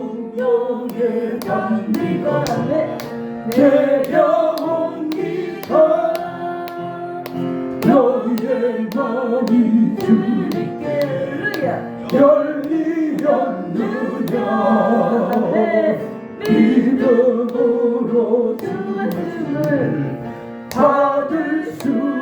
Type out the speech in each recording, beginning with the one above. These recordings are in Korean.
성령의 단비가 내려옵니다 너의 마음이 주님께 열리었느냐 믿음으로 주말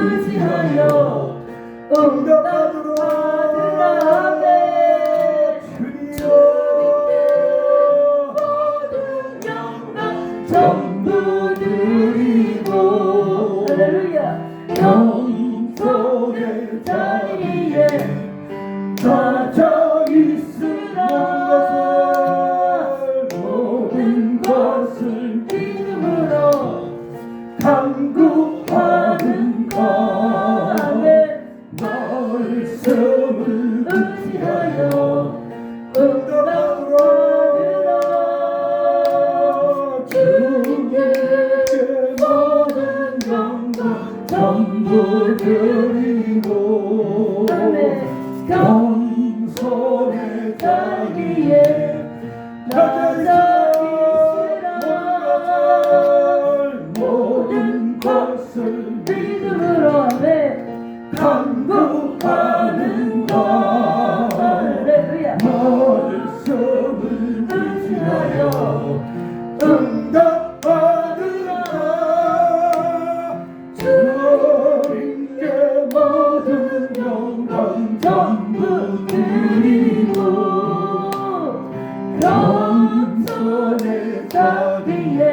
의지하여 응답하도록 하네 주님께 모든 영광 찾아 있으라. 모든 것을 전부 드리고 영성의 자리에 찾아 있으라 모든 것을 믿음으로 하네 간구하는 것. 말씀을 의지하여 응 전부 드리고 겸손을 다비에